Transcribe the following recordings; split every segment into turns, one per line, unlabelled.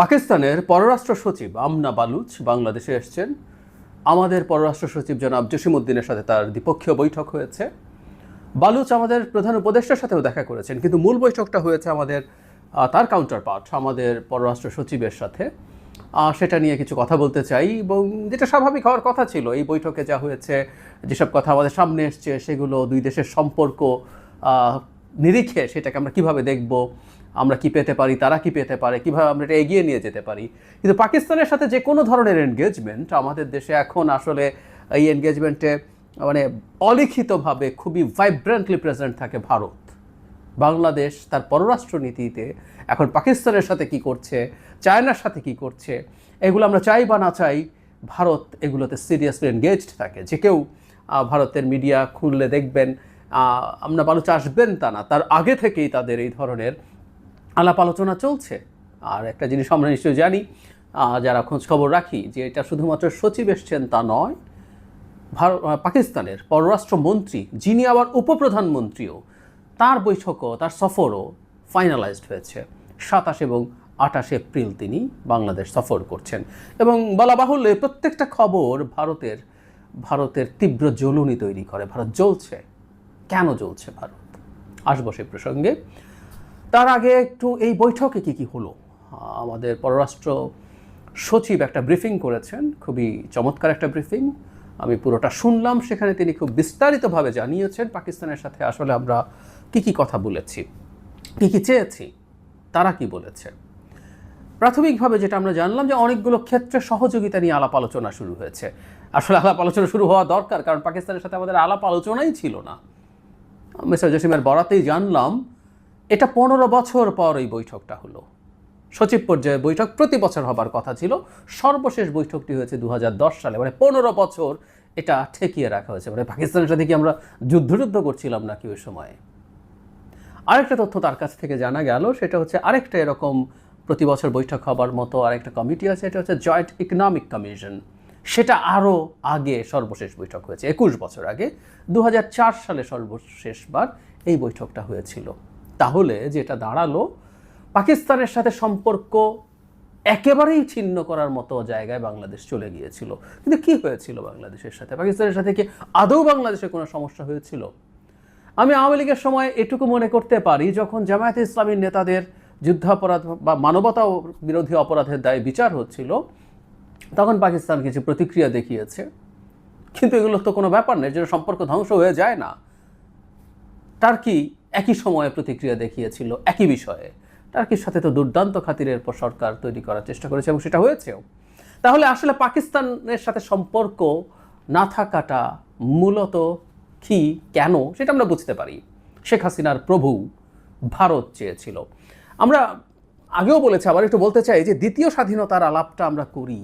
পাকিস্তানের পররাষ্ট্র সচিব আমনা বালুচ বাংলাদেশে এসছেন। আমাদের পররাষ্ট্র সচিব জনাব জসিমউদ্দিনের সাথে তার দ্বিপক্ষীয় বৈঠক হয়েছে। বালুচ আমাদের প্রধান উপদেষ্টার সাথেও দেখা করেছেন, কিন্তু মূল বৈঠকটা হয়েছে আমাদের তার কাউন্টার পার্ট আমাদের পররাষ্ট্র সচিবের সাথে। সেটা নিয়ে কিছু কথা বলতে চাই, এবং যেটা স্বাভাবিক হওয়ার কথা ছিল, এই বৈঠকে যা হয়েছে, যেসব কথা আমাদের সামনে এসছে, সেগুলো দুই দেশের সম্পর্ক নিরিখে সেটাকে আমরা কীভাবে দেখব আমরা কি পেতে পারি, তারা কি পেতে পারে, কীভাবে আমরা এটা এগিয়ে নিয়ে যেতে পারি। কিন্তু পাকিস্তানের সাথে যে কোনো ধরনের এনগেজমেন্ট আমাদের দেশে এখন আসলে এই এনগেজমেন্টে মানে অলিখিতভাবে খুবই ভাইব্রেন্টলি প্রেজেন্ট থাকে ভারত। বাংলাদেশ তার পররাষ্ট্র নীতিতে এখন পাকিস্তানের সাথে কি করছে, চায়নার সাথে কি করছে, এগুলো আমরা চাই বা না চাই, ভারত এগুলোতে সিরিয়াসলি এনগেজড থাকে। যে কেউ ভারতের মিডিয়া খুললে দেখবেন আমরা বালুচ আসবেন তা না, তার আগে থেকেই তাদের এই ধরনের আলাপ আলোচনা চলছে। আর একটা জিনিস আমরা নিশ্চয়ই জানি যারা খোঁজ খবর রাখি, যে এটা শুধুমাত্র সচিব এসছেন তা নয় ভারত পাকিস্তানের পররাষ্ট্রমন্ত্রী, যিনি আবার উপপ্রধানমন্ত্রীও, তার বৈঠকও, তার সফরও ফাইনালাইজড হয়েছে। সাতাশ এবং আঠাশ এপ্রিল তিনি বাংলাদেশ সফর করছেন। এবং বলা বাহুল্য প্রত্যেকটা খবর ভারতের ভারতের তীব্র জ্বলুনি তৈরি করে। ভারত জ্বলছে। কেন জ্বলছে ভারত? আসব সে প্রসঙ্গে। তার আগে একটু এই বৈঠকে কি কি হলো? আমাদের পররাষ্ট্র সচিব একটা ব্রিফিং করেছেন, খুবই চমৎকার একটা ব্রিফিং। আমি পুরোটা শুনলাম, সেখানে তিনি খুব বিস্তারিতভাবে জানিয়েছেন পাকিস্তানের সাথে আসলে আমরা কি কি কথা বলেছি, কি কি চেয়েছি, তারা কি বলেছে। প্রাথমিকভাবে যেটা আমরা জানলাম যে অনেকগুলো ক্ষেত্রে সহযোগিতা নিয়ে আলাপ আলোচনা শুরু হয়েছে। আসলে আলাপ আলোচনা শুরু হওয়া দরকার, কারণ পাকিস্তানের সাথে আমাদের আলাপ আলোচনাই ছিল না। মিস্টার জসিমের বরাতেই জানলাম এটা পনেরো বছর পর এই বৈঠকটা হলো। সচিব পর্যায়ে বৈঠক প্রতি বছর হবার কথা ছিল। সর্বশেষ বৈঠকটি হয়েছে দু হাজার দশ সালে। মানে পনেরো বছর এটা ঠেকিয়ে রাখা হয়েছে। মানে পাকিস্তানের সাথে কি আমরা যুদ্ধ যুদ্ধ করছিলাম নাকি ওই সময়ে? আরেকটা তথ্য তার কাছ থেকে জানা গেল, সেটা হচ্ছে আরেকটা এরকম প্রতি বছর বৈঠক হবার মতো আরেকটা কমিটি আছে এটা হচ্ছে জয়েন্ট ইকোনমিক কমিশন। সেটা আরও আগে সর্বশেষ বৈঠক হয়েছে, একুশ বছর আগে। দু হাজার চার সালে সর্বশেষবার এই বৈঠকটা হয়েছিল। তাহলে যেটা দাঁড়াল, পাকিস্তানের সাথে সম্পর্ক একেবারেই ছিন্ন করার মতো জায়গায় বাংলাদেশ চলে গিয়েছিল। কিন্তু কি হয়েছিল বাংলাদেশের সাথে? পাকিস্তানের সাথে কি আদৌ বাংলাদেশে কোনো সমস্যা হয়েছিল? আমি আওয়ামী লীগের সময় এটুকু মনে করতে পারি, যখন জামায়াতে ইসলামীর নেতাদের যুদ্ধাপরাধ বা মানবতা বিরোধী অপরাধের দায়ে বিচার হচ্ছিল, তখন পাকিস্তান কিছু প্রতিক্রিয়া দেখিয়েছে। কিন্তু এগুলো তো কোনো ব্যাপার নেই যেন সম্পর্ক ধ্বংস হয়ে যায় না। তার টার্কি একই সময়ে প্রতিক্রিয়া দেখিয়েছিল একই বিষয়ে। টার্কির সাথে তো দুর্দান্ত খাতিরের পর সরকার তৈরি করার চেষ্টা করেছে এবং সেটা হয়েছেও। তাহলে আসলে পাকিস্তানের সাথে সম্পর্ক না থাকাটা মূলত কি, কেন, সেটা আমরা বুঝতে পারি। শেখ হাসিনার প্রভু ভারত চেয়েছিল। আমরা আগেও বলেছি, আবার একটু বলতে চাই যে দ্বিতীয় স্বাধীনতার আলাপটা আমরা করি।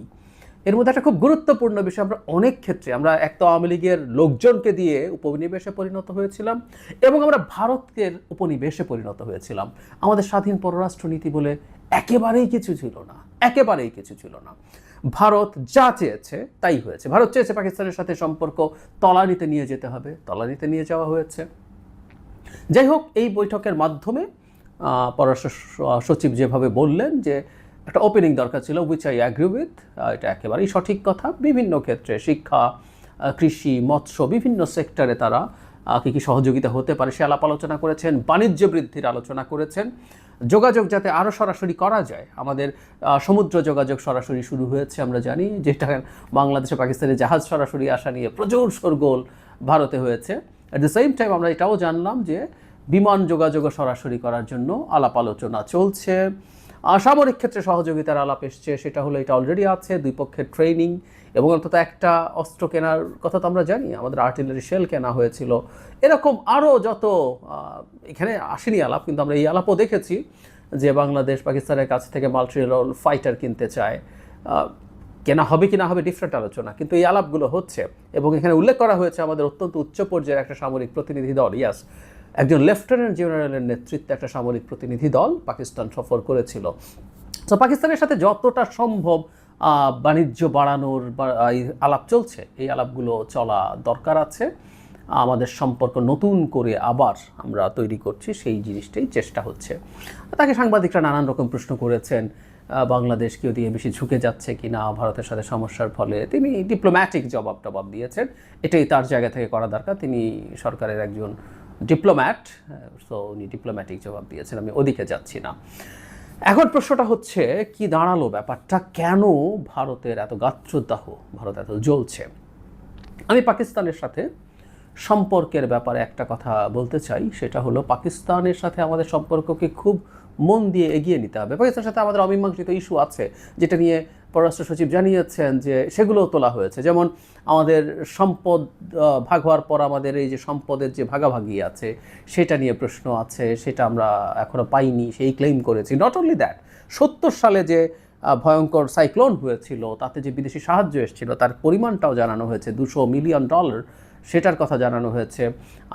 এর মধ্যে একটা খুব গুরুত্বপূর্ণ বিষয়, আমরা অনেক ক্ষেত্রে আমরা এক তো আওয়ামী লীগের লোকজনকে দিয়ে উপনিবেশে পরিণত হয়েছিলাম এবং আমরা ভারতের উপনিবেশে পরিণত হয়েছিলাম। আমাদের স্বাধীন পররাষ্ট্রনীতি বলে একেবারেই কিছু ছিল না, একেবারেই কিছু ছিল না। ভারত যা চেয়েছে তাই হয়েছে। ভারত চেয়েছে পাকিস্তানের সাথে সম্পর্ক তলানিতে নিয়ে যেতে হবে, তলানিতে নিয়ে যাওয়া হয়েছে। যাই হোক, এই বৈঠকের মাধ্যমে পররাষ্ট্র সচিব যেভাবে বললেন যে একটা ওপেনিং দরকার ছিল উইচ আই অ্যাগ্রি উইথ এটা একেবারেই সঠিক কথা। বিভিন্ন ক্ষেত্রে শিক্ষা কৃষি, মৎস্য, বিভিন্ন সেক্টরে তারা কী কী সহযোগিতা হতে পারে সে আলাপ আলোচনা করেছেন, বাণিজ্য বৃদ্ধির আলোচনা করেছেন। যোগাযোগ যাতে আরও সরাসরি করা যায়, আমাদের সমুদ্র যোগাযোগ সরাসরি শুরু হয়েছে, আমরা জানি, যেটা বাংলাদেশে পাকিস্তানের জাহাজ সরাসরি আসা নিয়ে প্রচুর শোরগোল ভারতে হয়েছে। অ্যাট দ্য সেম টাইম আমরা এটাও জানলাম যে বিমান যোগাযোগও সরাসরি করার জন্য আলাপ আলোচনা চলছে। সামরিক ক্ষেত্রে সহযোগিতার আলাপ এসছে, সেটা হলো এটা অলরেডি আছে, দুই পক্ষের ট্রেনিং এবং অন্তত একটা অস্ত্র কেনার কথা তো আমরা জানি, আমাদের আর্টিলারি শেল কেনা হয়েছিল। এরকম আরও যত এখানে আসেনি আলাপ, কিন্তু আমরা এই আলাপও দেখেছি যে বাংলাদেশ পাকিস্তানের কাছ থেকে মাল্টিরোল ফাইটার কিনতে চায়। কেনা হবে কি না হবে ডিফারেন্ট আলোচনা, কিন্তু এই আলাপগুলো হচ্ছে। এবং এখানে উল্লেখ করা হয়েছে আমাদের অত্যন্ত উচ্চ পর্যায়ের একটা সামরিক প্রতিনিধি দল ইয়াস একজন লেফটেন্যান্ট জেনারেলের নেতৃত্বে একটা সামরিক প্রতিনিধি দল পাকিস্তান সফর করেছিল। তো পাকিস্তানের সাথে যতটা সম্ভব বাণিজ্য বাড়ানোর আলাপ চলছে। এই আলাপগুলো চলা দরকার আছে। আমাদের সম্পর্ক নতুন করে আবার আমরা তৈরি করছি, সেই জিনিসটাই চেষ্টা হচ্ছে। তাকে সাংবাদিকরা নানান রকম প্রশ্ন করেছেন বাংলাদেশ কি ওদিকে বেশি ঝুঁকে যাচ্ছে কি না, ভারতের সাথে সমস্যার ফলে। তিনি ডিপ্লোম্যাটিক জবাব টবাব দিয়েছেন। এটাই তার জায়গা থেকে করা দরকার। তিনি সরকারের একজন ডিপ্লোম্যাট সো উনি ডিপ্লোম্যাটিক জবাব দিয়েছেন, আমি ওদিকে যাচ্ছি না। এখন প্রশ্নটা হচ্ছে, কি দাঁড়াল ব্যাপারটা? কেন ভারতের এত গাত্রদাহ ভারত এত জ্বলছে? আমি পাকিস্তানের সাথে সম্পর্কের ব্যাপারে একটা কথা বলতে চাই, সেটা হলো পাকিস্তানের সাথে আমাদের সম্পর্ককে খুব মন দিয়ে এগিয়ে নিতে হবে। পাকিস্তানের সাথে আমাদের অমীমাংসিত ইস্যু আছে, যেটা নিয়ে পররাষ্ট্র সচিব জানিয়েছেন যে সেগুলোও তোলা হয়েছে। যেমন আমাদের সম্পদ ভাগ হওয়ার পর আমাদের এই যে সম্পদের যে ভাগাভাগি আছে, সেটা নিয়ে প্রশ্ন আছে, সেটা আমরা এখনও পাইনি, সেই ক্লেম করেছি। নট অনলি দ্যাট সত্তর সালে যে ভয়ঙ্কর সাইক্লোন হয়েছিল, তাতে যে বিদেশি সাহায্য এসেছিল, তার পরিমাণটাও জানানো হয়েছে। দুশো মিলিয়ন ডলার সেটার কথা জানানো হয়েছে।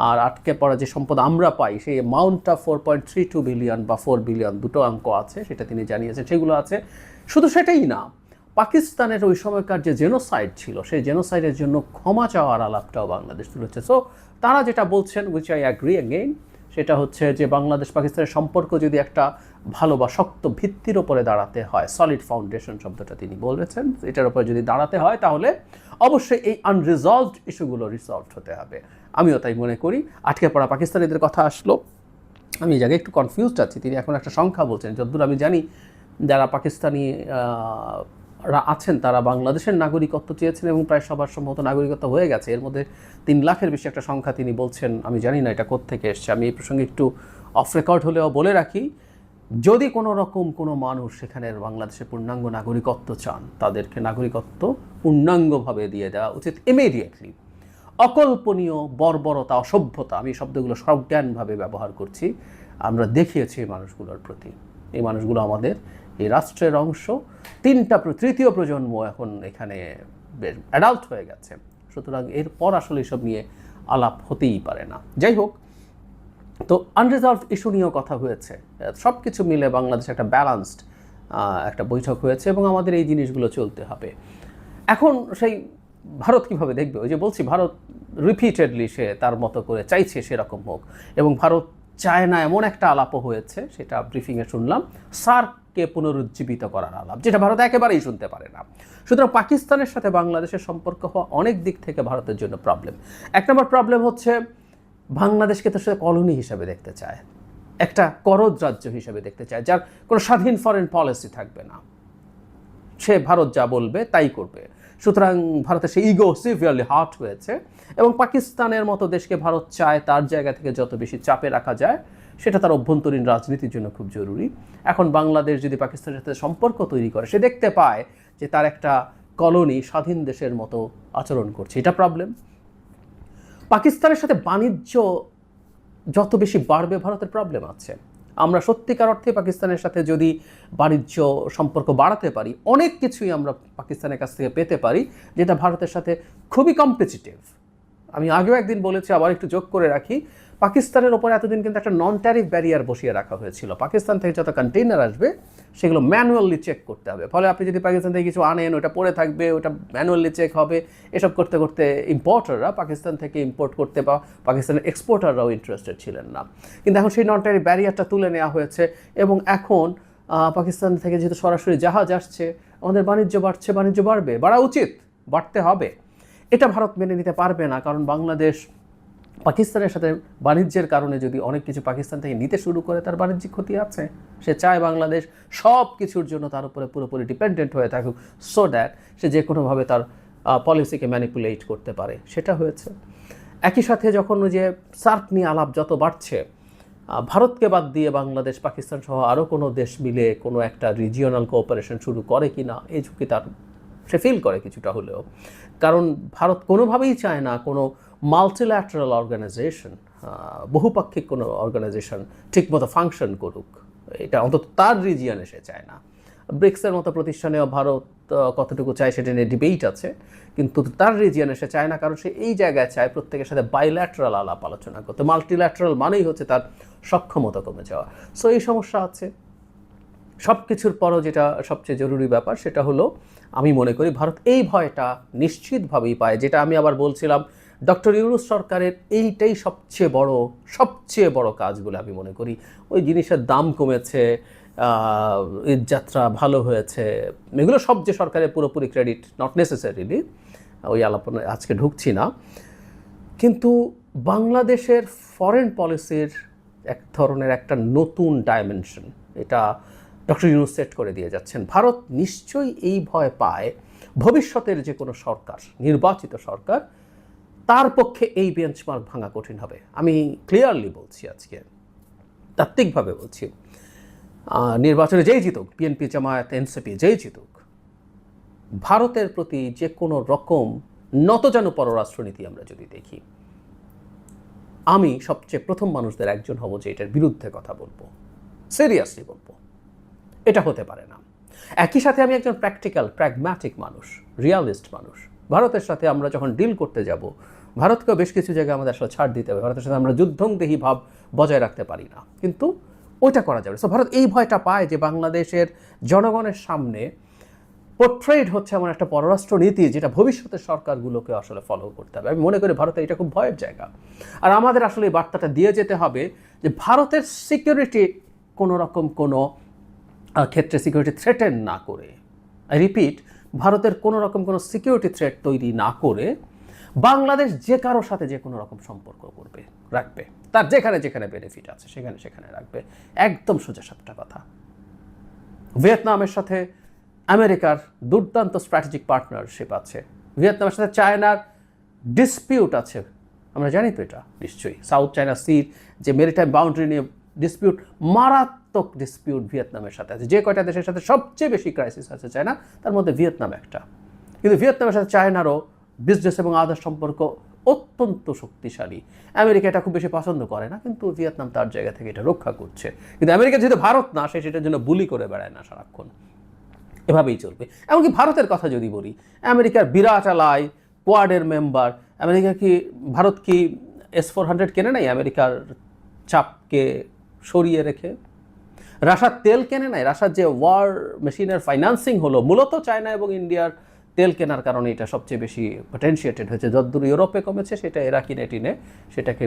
আর আটকে পড়া যে সম্পদ আমরা পাই, সেই অ্যামাউন্টটা four point three two billion বা ফোর বিলিয়ন দুটো অঙ্ক আছে, সেটা তিনি জানিয়েছেন, সেগুলো আছে। শুধু সেটাই না, পাকিস্তানের ওই সময়কার যে জেনোসাইড ছিল, সেই জেনোসাইডের জন্য ক্ষমা চাওয়ার আলাপটাও বাংলাদেশ তুলেছে। সো তারা যেটা বলছেন উইচ আই অ্যাগ্রি অ্যাগেইন সেটা হচ্ছে যে বাংলাদেশ পাকিস্তানের সম্পর্ক যদি একটা ভালো বা শক্ত ভিত্তির ওপরে দাঁড়াতে হয়। সলিড ফাউন্ডেশন শব্দটা তিনি বলেছেন। এটার উপরে যদি দাঁড়াতে হয়, তাহলে অবশ্যই এই আনরিজলভড ইস্যুগুলো রিসলভড হতে হবে। আমিও তাই মনে করি। আটকে পড়া পাকিস্তানিদের কথা আসলো। আমি এই জায়গায় একটু কনফিউজড আছি। তিনি এখন একটা সংখ্যা বলছেন। যতদূর আমি জানি, যারা পাকিস্তানি রা আছেন, তারা বাংলাদেশের নাগরিকত্ব চেয়েছেন এবং প্রায় সবার সম্ভবত নাগরিকত্ব হয়ে গেছে। এর মধ্যে তিন লাখের বেশি একটা সংখ্যা তিনি বলছেন। আমি জানি না এটা কোত্থেকে এসছে। আমি এই প্রসঙ্গে একটু অফ রেকর্ড হলেও বলে রাখি যদি কোনো রকম কোনো মানুষ সেখানের বাংলাদেশে পূর্ণাঙ্গ নাগরিকত্ব চান, তাদেরকে নাগরিকত্ব পূর্ণাঙ্গভাবে দিয়ে দেওয়া উচিত ইমিডিয়েটলি অকল্পনীয়, বর্বরতা, অসভ্যতা, আমি শব্দগুলো সজ্ঞানভাবে ব্যবহার করছি, আমরা দেখিয়েছি এই মানুষগুলোর প্রতি। এই মানুষগুলো আমাদের এই রাষ্ট্রের অংশ। তিনটা তৃতীয় প্রজন্ম এখন এখানে অ্যাডাল্ট হয়ে গেছে। সুতরাং এরপর আসলে এসব নিয়ে আলাপ হতেই পারে না। যাই হোক তো আনরিজলভ ইস্যু নিয়েও কথা হয়েছে। সব কিছু মিলে বাংলাদেশ একটা ব্যালান্সড একটা বৈঠক হয়েছে এবং আমাদের এই জিনিসগুলো চলতে হবে। এখন সেই ভারত কীভাবে দেখবে? ওই যে বলছি, ভারত রিপিটেডলি সে তার মতো করে চাইছে সেরকম হোক এবং ভারত চায় না এমন একটা আলাপও হয়েছে, সেটা ব্রিফিংয়ে শুনলাম, সার্ককে পুনরুজ্জীবিত করার আলাপ, যেটা ভারত একেবারেই শুনতে পারে না। সুতরাং পাকিস্তানের সাথে বাংলাদেশের সম্পর্ক হওয়া অনেক দিক থেকে ভারতের জন্য প্রবলেম এক নম্বর প্রবলেম হচ্ছে বাংলাদেশকে তো সে কলোনি হিসাবে দেখতে চায়, একটা করদ রাজ্য হিসাবে দেখতে চায়, যার কোনো স্বাধীন ফরেন পলিসি থাকবে না। সে ভারত যা বলবে তাই করবে। সুতরাং ভারতের সে ইগো সিভিয়ারলি হার্ট হয়েছে এবং পাকিস্তানের মতো দেশকে ভারত চায়, তার জায়গা থেকে যত বেশি চাপে রাখা যায়, সেটা তার অভ্যন্তরীণ রাজনীতির জন্য খুব জরুরি। এখন বাংলাদেশ যদি পাকিস্তানের সাথে সম্পর্ক তৈরি করে, সে দেখতে পায় যে তার একটা কলোনি স্বাধীন দেশের মতো আচরণ করছে। এটা প্রবলেম পাকিস্তানের সাথে বাণিজ্য যত বেশি বাড়বে, ভারতের প্রবলেম আছে। আমরা সত্যিকার অর্থে পাকিস্তানের সাথে যদি বাণিজ্য সম্পর্ক বাড়াতে পারি, অনেক কিছুই আমরা পাকিস্তানের কাছ থেকে পেতে পারি, যেটা ভারতের সাথে খুবই কম্পিটিটিভ আমি আগেও একদিন বলেছি, আবার একটু যোগ করে রাখি পাকিস্তানের ওপরে এতদিন কিন্তু একটা নন ট্যারিফ ব্যারিয়ার বসিয়ে রাখা হয়েছিল। পাকিস্তান থেকে যত কন্টেইনার আসবে, সেগুলো ম্যানুয়ালি চেক করতে হবে। ফলে আপনি যদি পাকিস্তান থেকে কিছু আনেন, ওটা পড়ে থাকবে, ওটা ম্যানুয়ালি চেক হবে। এসব করতে করতে ইম্পোর্টাররা পাকিস্তান থেকে ইম্পোর্ট করতে বা পাকিস্তানের এক্সপোর্টাররাও ইন্টারেস্টেড ছিলেন না। কিন্তু এখন সেই নন ট্যারিফ ব্যারিয়ারটা তুলে নেওয়া হয়েছে এবং এখন পাকিস্তান থেকে যেহেতু সরাসরি জাহাজ আসছে, আমাদের বাণিজ্য বাড়ছে, বাণিজ্য বাড়বে, বাড়া উচিত, বাড়তে হবে। এটা ভারত মেনে নিতে পারবে না, কারণ বাংলাদেশ পাকিস্তানের সাথে বাণিজ্যের কারণে যদি অনেক কিছু পাকিস্তান থেকে নিতে শুরু করে, তার বাণিজ্যিক ক্ষতি আছে। সে চায় বাংলাদেশ সব কিছুর জন্য তার উপরে পুরোপুরি ডিপেন্ডেন্ট হয়ে থাকুক সো দ্যাট সে যে কোনোভাবে তার পলিসিকে ম্যানিপুলেট করতে পারে। সেটা হয়েছে। একই সাথে যখন যে সার্ক নিয়ে আলাপ যত বাড়ছে ভারতকে বাদ দিয়ে বাংলাদেশ, পাকিস্তান সহ আরও কোনো দেশ মিলে কোনো একটা রিজিওনাল কোঅপারেশন শুরু করে কি না, এই ঝুঁকি তার, সে ফিল করে কিছুটা হলেও। কারণ ভারত কোনোভাবেই চায় না কোনো মাল্টিল্যাটারাল অর্গানাইজেশন বহুপাক্ষিক কোনো অর্গানাইজেশন ঠিকমতো ফাংশন করুক, এটা অন্তত তার রিজিয়নে সে চায় না। ব্রিক্সের মতো প্রতিষ্ঠানেও ভারত কতটুকু চায় সেটা নিয়ে ডিবেট আছে, কিন্তু তার রিজিয়নে সে চায় না, কারণ সে এই জায়গায় চায় প্রত্যেকের সাথে বাইল্যাটারাল আলাপ আলোচনা করতে। মাল্টিল্যাটারাল মানেই হচ্ছে তার সক্ষমতা কমে যাওয়া। সো এই সমস্যা আছে। সব কিছুর পরও যেটা সবচেয়ে জরুরি ব্যাপার, সেটা হলো, আমি মনে করি ভারত এই ভয়টা নিশ্চিতভাবেই পায়, যেটা আমি আবার বলছিলাম ডক্টর ইউনুস সরকারের এইটাই সবচেয়ে বড় সবচেয়ে বড় কাজ বলে আমি মনে করি। ওই জিনিসের দাম কমেছে যাত্রা ভালো হয়েছে, এগুলো সব যে সরকারের পুরোপুরি ক্রেডিট নট নেসেসারিলি ওই আলাপনা আজকে ঢুকছি না। কিন্তু বাংলাদেশের ফরেন পলিসির এক ধরনের একটা নতুন ডাইমেনশন এটা ডক্টর ইউনুস সেট করে দিয়ে যাচ্ছেন। ভারত নিশ্চয়ই এই ভয় পায়। ভবিষ্যতের যে কোনো সরকার, নির্বাচিত সরকার তার পক্ষে এই বেঞ্চমার্ক ভাঙা কঠিন হবে। আমি ক্লিয়ারলি বলছি আজকে, তাত্ত্বিকভাবে বলছি। নির্বাচনে যেই জিতুক বিএনপি জামায়াত এনসিপি যেই জিতুক, ভারতের প্রতি যে কোনো রকম নতজানু পররাষ্ট্রনীতি আমরা যদি দেখি, আমি সবচেয়ে প্রথম মানুষদের একজন হব যে এটার বিরুদ্ধে কথা বলব সিরিয়াসলি বলব। এটা হতে পারে না। একই সাথে আমি একজন প্র্যাকটিক্যাল প্র্যাগম্যাটিক মানুষ রিয়ালিস্ট মানুষ। ভারতের সাথে আমরা যখন ডিল করতে যাব ভারতকেও বেশ কিছু জায়গায় আমাদের আসলে ছাড় দিতে হবে। ভারতের সাথে আমরা যুদ্ধংদেহী ভাব বজায় রাখতে পারি না। কিন্তু ওইটা করা যাবে। সো ভারত এই ভয়টা পায় যে বাংলাদেশের জনগণের সামনে পোর্ট্রেড হচ্ছে এমন একটা পররাষ্ট্র নীতি যেটা ভবিষ্যতের সরকারগুলোকে আসলে ফলো করতে হবে। আমি মনে করি ভারতের এটা খুব ভয়ের জায়গা। আর আমাদের আসলে এই বার্তাটা দিয়ে যেতে হবে যে ভারতের সিকিউরিটি কোনো রকম কোনো ক্ষেত্রে সিকিউরিটি থ্রেটেন না করে। রিপিট ভারতের কোনো রকম কোনো সিকিউরিটি থ্রেট তৈরি না করে বাংলাদেশ যে কারোর সাথে যে কোনো রকম সম্পর্ক করবে, রাখবে। তার যেখানে যেখানে বেনিফিট আছে, সেখানে সেখানে রাখবে। একদম সোজা সাপটা কথা। ভিয়েতনামের সাথে আমেরিকার দুর্দান্ত স্ট্র্যাটেজিক পার্টনারশিপ আছে। ভিয়েতনামের সাথে চায়নার ডিসপিউট আছে। আমরা জানি তো এটা, নিশ্চয়ই। সাউথ চায়না সির যে মেরিটাইম বাউন্ডারি নিয়ে ডিসপিউট মারাত্মক ডিসপিউট ভিয়েতনামের সাথে আছে। যে কয়টা দেশের সাথে সবচেয়ে বেশি ক্রাইসিস আছে চায়না, তার মধ্যে ভিয়েতনাম একটা। কিন্তু ভিয়েতনামের সাথে চায়নারও বিজনেস এবং আদার সম্পর্ক অত্যন্ত শক্তিশালী। আমেরিকা এটা খুব বেশি পছন্দ করে না, কিন্তু ভিয়েতনাম তার জায়গা থেকে এটা রক্ষা করছে। কিন্তু আমেরিকা যেহেতু ভারত না, সে সেটার জন্য বুলি করে বেড়ায় না সারাক্ষণ। এভাবেই চলবে। এমনকি ভারতের কথা যদি বলি, আমেরিকার বিরাট আলাই কোয়াডের মেম্বার আমেরিকা কি, ভারত কি এস ফোর হান্ড্রেড কেনে নাই আমেরিকার চাপকে সরিয়ে রেখে? রাশার তেল কেনে নাই? রাশার যে ওয়ার মেশিনের ফাইন্যান্সিং হলো, মূলত চায়না এবং ইন্ডিয়ার তেল কেনার কারণে এটা সবচেয়ে বেশি পটেন্সিয়েটেড হয়েছে। যতদূর ইউরোপে কমেছে, সেটা এরা কিনে টিনে সেটাকে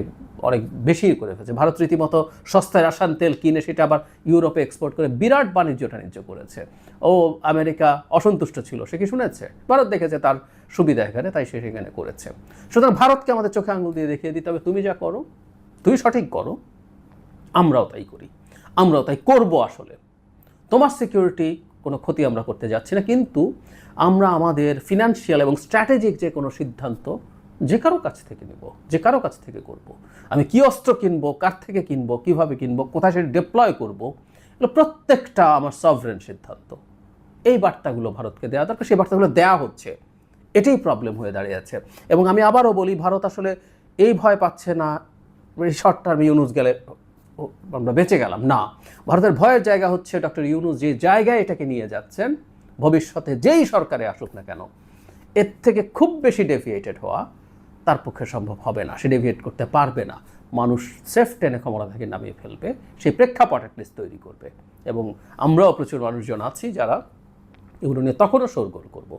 অনেক বেশি করে ফেলেছে। ভারত রীতিমতো সস্তায় রাসায়ন তেল কিনে সেটা আবার ইউরোপে এক্সপোর্ট করে বিরাট বাণিজ্য টাণিজ্য করেছে। ও আমেরিকা অসন্তুষ্ট ছিল, সে কি শুনেছে? ভারত দেখেছে তার সুবিধা এখানে, তাই সে সেখানে করেছে। সুতরাং ভারতকে আমাদের চোখে আঙুল দিয়ে দেখিয়ে দিতে হবে, তুমি যা করো, তুমি সঠিক করো, আমরাও তাই করি, আমরাও তাই করব আসলে। তোমার সিকিউরিটি কোনো ক্ষতি আমরা করতে যাচ্ছি না। কিন্তু আমরা আমাদের ফিনান্সিয়াল এবং স্ট্র্যাটেজিক যে কোনো সিদ্ধান্ত যে কারও কাছ থেকে নেব, যে কারও কাছ থেকে করব। আমি কি অস্ত্র কিনবো, কার থেকে কিনবো, কীভাবে কিনবো, কোথায় সেটা ডিপ্লয় করব, এগুলো প্রত্যেকটা আমার সভরেন সিদ্ধান্ত। এই বার্তাগুলো ভারতকে দেওয়া দরকার, সেই বার্তাগুলো দেওয়া হচ্ছে। এটাই প্রবলেম হয়ে দাঁড়িয়েছে এবং আমি আবারও বলি, ভারত আসলে এই ভয় পাচ্ছে না শর্ট টার্ম ইউনুস গেলে আমরা বেঁচে গেলাম। না, ভারতের ভয়ের জায়গা হচ্ছে ডক্টর ইউনুস যে জায়গায় এটাকে নিয়ে যাচ্ছেন, ভবিষ্যতে যেই সরকারে আসুক না কেন, এর থেকে খুব বেশি ডেভিয়েটেড হওয়া তার পক্ষে সম্ভব হবে না। সে ডেভিয়েট করতে পারবে না। মানুষ সেফ টেনে ক্ষমতা থেকে নামিয়ে ফেলবে, সেই প্রেক্ষাপট অ্যাটলিস্ট তৈরি করবে। এবং আমরাও প্রচুর মানুষজন আছি যারা এগুলো নিয়ে তখনও শোরগোল করব।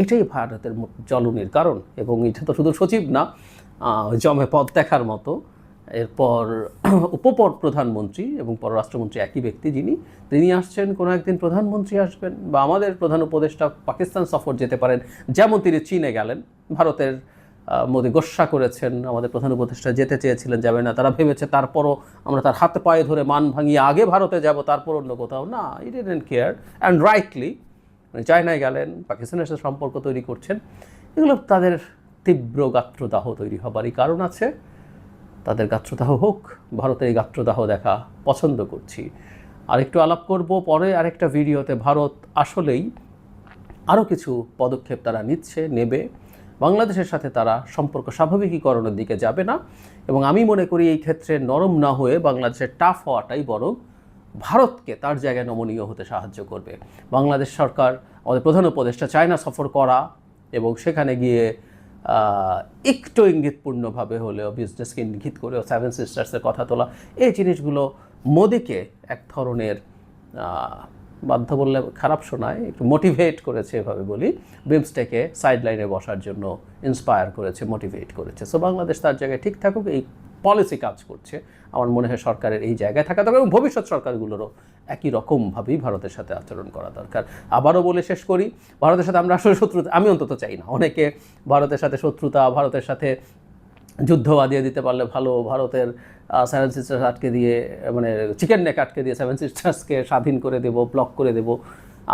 এটাই ভারতের জ্বলনের কারণ। এবং এটা তো শুধু সচিব না জমে পদ দেখার মতো। এরপর উপপর প্রধানমন্ত্রী এবং পররাষ্ট্রমন্ত্রী একই ব্যক্তি যিনি, তিনি আসছেন, কোনো একদিন প্রধানমন্ত্রী আসবেন বা আমাদের প্রধান উপদেষ্টা পাকিস্তান সফর যেতে পারেন, যেমন তিনি চীনে গেলেন। ভারতের মোদী গোস্বা করেছেন, আমাদের প্রধান উপদেষ্টা যেতে চেয়েছিলেন, যাবে না, তারা ভেবেছে তারপরও আমরা তার হাত পায়ে ধরে মান ভাঙিয়ে আগে ভারতে যাব, তারপর অন্য কোথাও। না it didn't care and rightly চায়নায় গেলেন, পাকিস্তানের সাথে সম্পর্ক তৈরি করছেন। এগুলো তাদের তীব্র গাত্রদাহ তৈরি হবারই কারণ আছে। তাদের গাত্রদাহ হোক, ভারতের এই গাত্রদাহ দেখা পছন্দ করছি। আরেকটু আলাপ করব, পরে আরেকটা ভিডিওতে ভারত আসলেই আরও কিছু পদক্ষেপ তারা নিচ্ছে, নেবে। বাংলাদেশের সাথে তারা সম্পর্ক স্বাভাবিকীকরণের দিকে যাবে না। এবং আমি মনে করি এই ক্ষেত্রে নরম না হয়ে বাংলাদেশের টাফ হওয়াটাই বরং ভারতকে তার জায়গায় নমনীয় হতে সাহায্য করবে। বাংলাদেশ সরকার, আমাদের প্রধান উপদেষ্টা চায়না সফর করা এবং সেখানে গিয়ে একটু ইঙ্গিতপূর্ণভাবে হলেও বিজনেসকে ইঙ্গিত করেও সেভেন সিস্টার্সের কথা তোলা, এই জিনিসগুলো মোদিকে এক ধরনের বাধ্য বললে খারাপ শোনায়, একটু মোটিভেট করেছে এভাবে বলি বিমস্টেকে সাইড লাইনে বসার জন্য ইন্সপায়ার করেছে মোটিভেট করেছে। সো বাংলাদেশ তার জায়গায় ঠিক থাকুক, এই পলিসি কাজ করছে। আমার মনে হয় সরকারের এই জায়গায় থাকা দরকার এবং ভবিষ্যৎ সরকারগুলোরও একই রকমভাবেই ভারতের সাথে আচরণ করা দরকার। আবারও বলে শেষ করি, ভারতের সাথে আমরা আসলে শত্রুতা, আমি অন্তত চাই না। অনেকে ভারতের সাথে শত্রুতা, ভারতের সাথে যুদ্ধ বাদিয়ে দিতে পারলে ভালো, ভারতের সেভেন সিস্টার্স আটকে দিয়ে মানে চিকেন নেক আটকে দিয়ে সেভেন সিস্টার্সকে স্বাধীন করে দেব ব্লক করে দেব।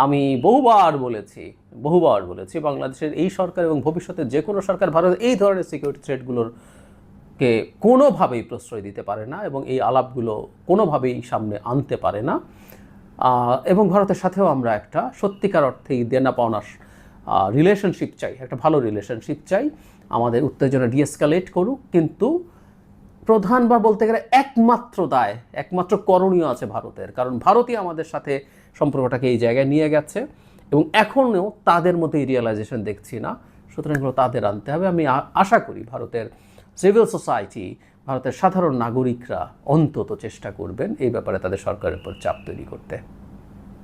আমি বহুবার বলেছি বহুবার বলেছি, বাংলাদেশের এই সরকার এবং ভবিষ্যতে যে কোনো সরকার ভারত এই ধরনের সিকিউরিটি থ্রেটগুলোর কে কোনোভাবেই প্রশ্রয় দিতে পারে না এবং এই আলাপগুলো কোনোভাবেই সামনে আনতে পারে না। এবং ভারতের সাথেও আমরা একটা সত্যিকার অর্থেই দেনা পাওনার রিলেশনশিপ চাই, একটা ভালো রিলেশনশিপ চাই। আমাদের উত্তেজনা ডিএসকালেট করুক, কিন্তু প্রধান বা বলতে গেলে একমাত্র দায়, একমাত্র করণীয় আছে ভারতের। কারণ ভারতই আমাদের সাথে সম্পর্কটাকে এই জায়গায় নিয়ে গেছে এবং এখনও তাদের মধ্যে এই রিয়েলাইজেশন দেখছি না। সুতরাং তাদের আনতে হবে। আমি আশা করি ভারতের সিভিল সোসাইটি ভারতের সাধারণ নাগরিকরা অন্তত চেষ্টা করবেন এই ব্যাপারে তাদের সরকারের উপর চাপ তৈরি করতে।